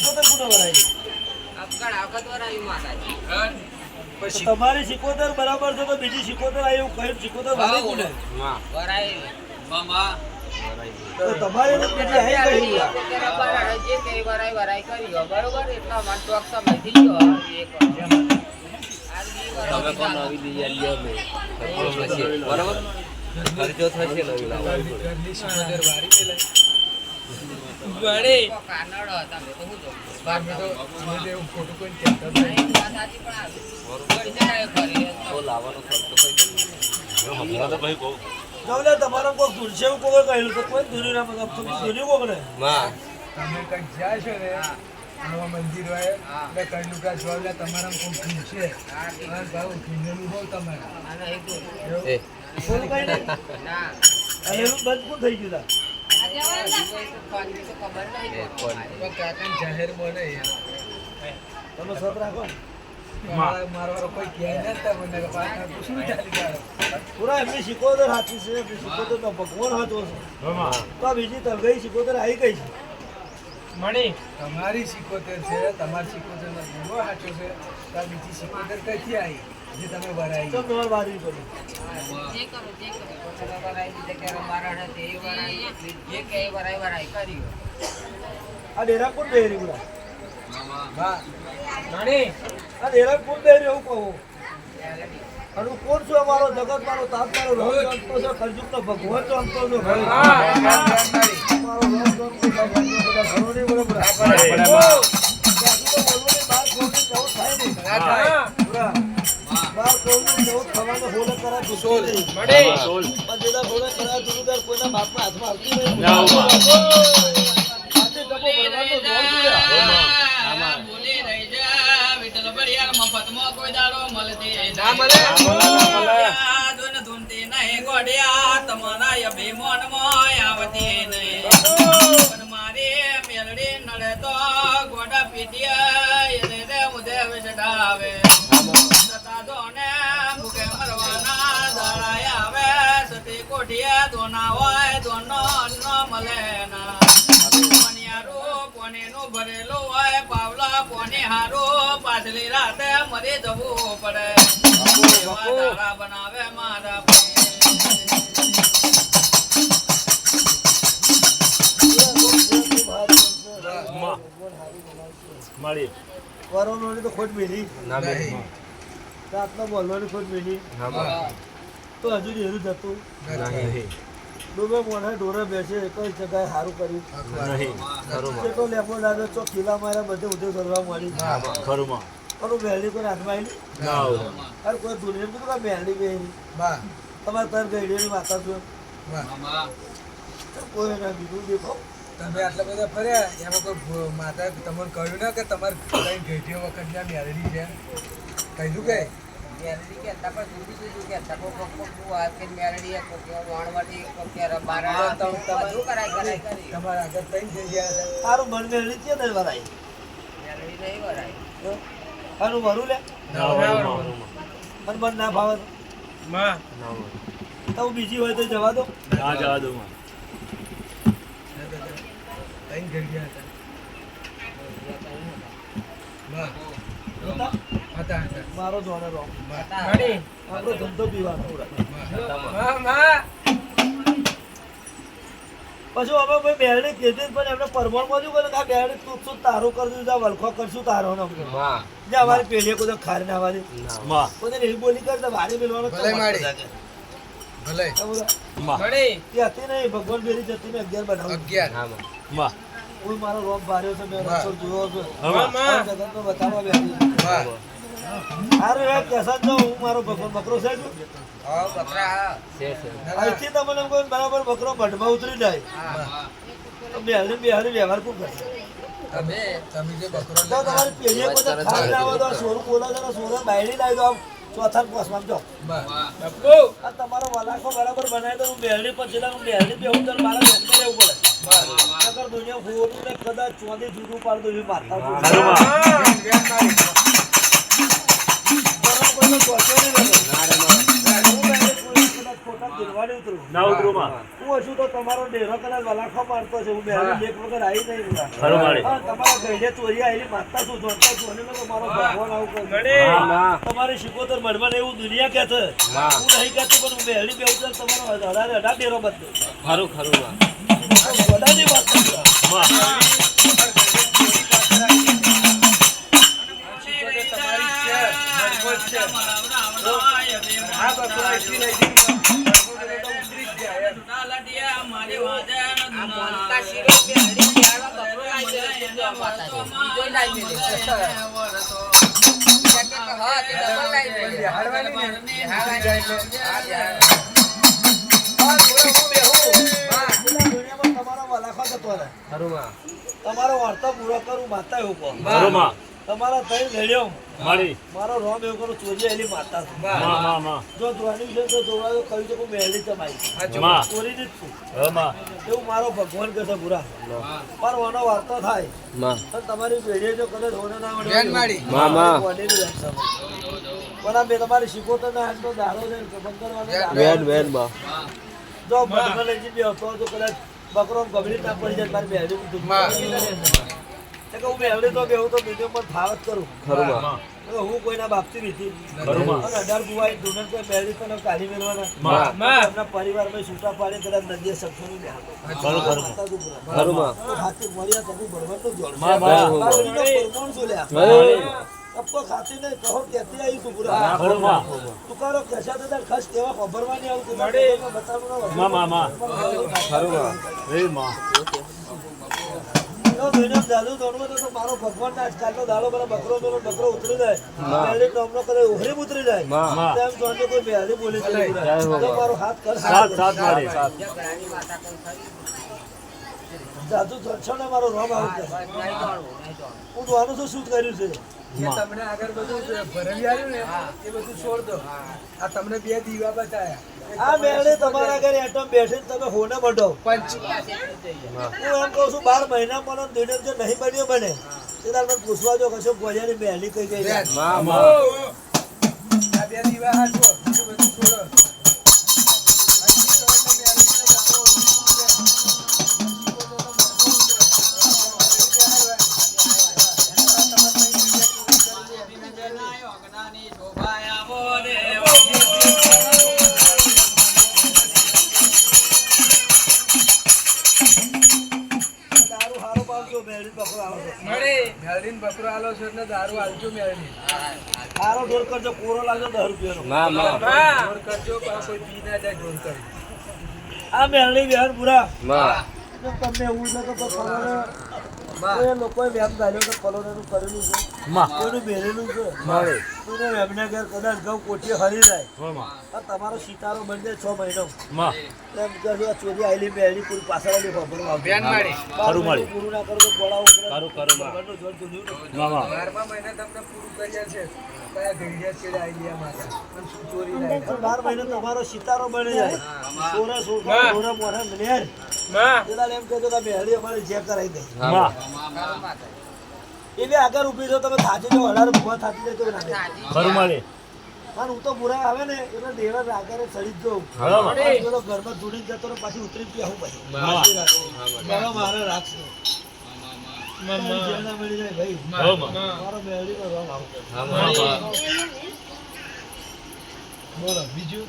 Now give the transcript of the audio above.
સિકોતર માતાજી. તો તમારી સિકોતર બરાબર છે તો બીજી સિકોતર આવી એવું કહ્યું સિકોતર વરાય તો તમારી વરાય વરાય બરોબર? એટલો ટોક બરાબર? ખર્ચો થશે નવી લાવવા તો કાનડો હતા મેં તો શું જોઉં? બાકી તો નહીં, સાચી પણ આ ઘડી જણાય તો લાવવાનો ખર્ચો થઈ જવલે તમારા કોઈ તો ના. મતલબમાં તમે જાય છો ને આવા મંદિર હોય એટલે કંડુકા તમારા કોઈ છે? હા, ભાવ હોય તમારે. એ ના. બંધ થઈ ગયું તા? તો તો તમે સત રાખો મારવાળો કોઈ ક્યાંય ને ચાલી પૂરા એમની સિકોતર હાથી છે એમની સિકોતર તો ભગવાન છે તો બીજી તલગઈ સિકોતર આવી ગઈ છે તમારી સિકોતેર છે તમારી સિકોતેર નો સાચો છે. તો બીજી સિકોતેર કઈથી આવી? જે તમે ભરાઈ વારી કરી. જે કરો જે કરો. આ ડેરા કોણ બેરી ગુડા હા આ ડેરા કોણ બેરી એવું કહો? અને કોણ છું અમારો જગત મારો તાત મારો રોજ જાણતો છે ખરજુક નો ભગવાન છે ભાઈ. મારો રોજ બધા તો થાય નહીં. કરા દુશ્મન નહીં. પણ જેના હોલે કરા કોઈના બાપના હાથમાં આવતી નહીં. પોનીનું હોય, પાવલા કોને હારો? પાછલી રાતે મરી જવું પડે. એવા બનાવે મારા તો ખોટ મેલી ના બે રાતના બોલવાની ખોટ તો હજુ ડેરું જતું. નહીં ડૂબે મોઢે ઢોરે બેસે કઈ જગ્યાએ સારું કર્યું. નહીં ખરું માં. લેપો લાગે તો ખીલા માર્યા બધે ઉધે કરવા મળી. ખરું પણ મહેલી કોઈ હાથમાં આવી. અરે કોઈ દુનિયા કીધું કે મહેલી બેહી બા. તમારે તાર ગઈડીની માતા છું? બા. કોઈ ના બીજું દેખો તમે આટલા બધા ફર્યા એમાં કોઈ માતા તમને કહ્યું ના કે તમારે કઈ ઘેટીઓ વખત ના મેળવી છે? કહ્યું કે મેલડી કહેતા પણ જુદી જુદી કહેતા. કોક કોક કોક કોક કે મેલડી, કોક કે વાણવટી, કોક કે બારણા. તો તમારે- બધું કરાય કરાય કરી. તમારા આગળ ત્રણ થઈ ગયા સારું મન છે ને વરાય મેલડી નહીં વરાય. સારું ભરું લે અને મન ના ભાવે તો. તો બીજી હોય તો જવા દો ત્રણ થઈ ગયા હતા હતા? મારો આપણો ધંધો પીવાનો પછી અમે ભાઈ બેરડી કીધી પણ એમને પરમણ શું કે આ બેરડી તું શું તારો કરશું જા વલખો કરશું તારો નામ કે જે અમારી પેઢી કોઈ ખાર ના વાળી. કોઈ એવી બોલી કરતા વારી મેળવાનો ભલે માડી. ભલે. એ હતી નહીં ભગવાન બેરી જતી ને અગિયાર બનાવું. અગિયાર. હા માં હું મારો રોપ ભાર્યો છે મેં રસ્તો જોયો છે. જગતનો બતાવવા બેઠી હારું એ કહેશા જ જાઉં, હું મારો ભગવાન બકરો છે જો. હા, બકરા, છે છે. અહીંથી તમને કોઈ કહું બરાબર બકરો ભટમાં ઉતરી જાય. હા. તો બેહરી બેહરી વ્યવહાર ખૂબ કરશે? તમે તમે જે બકરો તો તમારી પેઢીએ કોઈ ખાઈ લાવો તો સોરું બોલા જરા સોરા બાયડી લાવી દો આમ ચોથા પોસમાં જો. આ તમારો વલાખો બરાબર બનાવી દો હું બેહડી પછી હું બેહડી બેહું તો મારા બેસમાં રહેવું પડે. નકર દુનિયા ફોટું ને કદાચ ચોથી જુદું પાડી દઉં માથા ના ઉતરું માં. હું હશું તો તમારો ડેરો કદાચ વલાખો મારતો છે. હું બેહરી એક વખત આવી નહીં ઉલા. ખરું માળી હા, તમારા ઘરે ચોરી આવેલી માગતા છું જોતા છું અને મેં મારો ભગવાન આવું. તમારી શીખોતર મનમાં એવું દુનિયા કે છે. હું. નહીં કહેતો પણ હું બેહરી બેહું છું તમારો અઢારે અઢાર ડેરો બદલો. ખરું ખરું બધાની વાત તમારો વાર્તા પૂરો કરું માતા એવું કહો તમારા તઈ ઘડ્યો મારી. મારો રોમ એવું કરું ચોરી આવેલી માતા છે. માં માં માં. જો જોવાની છે તો જોવા તો કહ્યું છે. કે હું મહેલી તમારી. માં ચોરીની જ છું. હા માં. એવું મારો ભગવાન કહે છે પૂરા પર ઓનો વાર્તો થાય. અને તમારી પેઢીએ જો કદાચ હોને ના મળે બેન માડી માં, માં. પણ આ બે તમારી શીખોતર ના તો દાડો ને બંગરવાનો દાડો. જો બંદર લઈ જઈને બેહતો તો કદાચ બકરો ગબડી ના પડી જાય. મારી બેહરી માં. હું તો કરું. માં હું. કોઈના બાપથી નથી. ખરું. અને અઢાર બુવાઈ ધૂનર કે બેહરી તને કાઢી મેળવાના એમના પરિવારમાં છૂટા પાડે કદાચ નદીએ મળ્યા તમે તો જોડો ખાતી નહીં. કહો કેતી આવી તું પૂરા? તુકારો કશા તો તાર ખાસ કેવા ખબરવાની આવું તું બતાવવાનું ના માં માં માં. એ માં. જો મહિના દાદુ દોડવો તો મારો ભગવાન ના આજકાલનો દાડો પેલા બકરો પેલો બકરો ઉતરી જાય. પહેલી ટોમનો કરે ઉહરી ઉતરી જાય. તેમ કોઈ બોલી જાય. મારો હાથ કર. સાત સાત માળી દર્શન ને મારો રોમ આવું કરે હું જોવાનું તો શું કર્યું છે. તમને આગળ બધું ભરવી આવ્યું ને એ બધું છોડ દો. આ તમને બે દીવા બતાયા. આ મેળે તમારા ઘરે એટમ બેઠીને તમે હોને બઢો. પંચ. હું એમ કહું છું બાર મહિના પણ દિને જો નહીં બન્યો બને તે તાર મને પૂછવા જો કશો ગોજાની મહેલી કઈ ગઈ આ બે દીવા બીજું બધું છોડો. છો એટલે દારૂ આલજો મેળવી ઢોર કરજો કોરો લાગજો દસ રૂપિયાનો. ઢોર કરજો કોઈ પી ના જાય ઢોર કરી. આ મેળની વ્યાન પૂરા. જો તમને એવું કે કોઈ લોકોએ વ્યામ ગાલ્યો કે કલોનેનું કરેલું છે. કોઈનું બેરેલું છે? કદાચ ઘઉં કોઠી હરી જાય. આ તમારો સિતારો બની જાય છ મહિનો. એમ કે ચોરી આવેલી મેળી પૂરી પાછળ આવેલી ખબર બાર ખરું મળી. પૂરું ના કરો તો ગોળા ખરું ખરું માં. જોર જોયું ને. માં માં. બારમા મહિને તમને પૂરું બાર તમારો સિતારો બની જાય. સોરે સોરે. એમ કહેજો કે આ મેળી અમારી જે કરાઈ ગઈ માં એ બી આગળ ઊભી છો તમે થાચી જો અઢાર ભૂવા થાચી જાય તો ના ખરું મળે પણ હું તો બુરા આવે ને એટલે દેવા આગળ ચડી જ જાઉં. પેલો ઘરમાં જોડી જતો રહે, પાછી ઉતરી જ આવું પછી. મારો મારે રાખશે ના બીજું?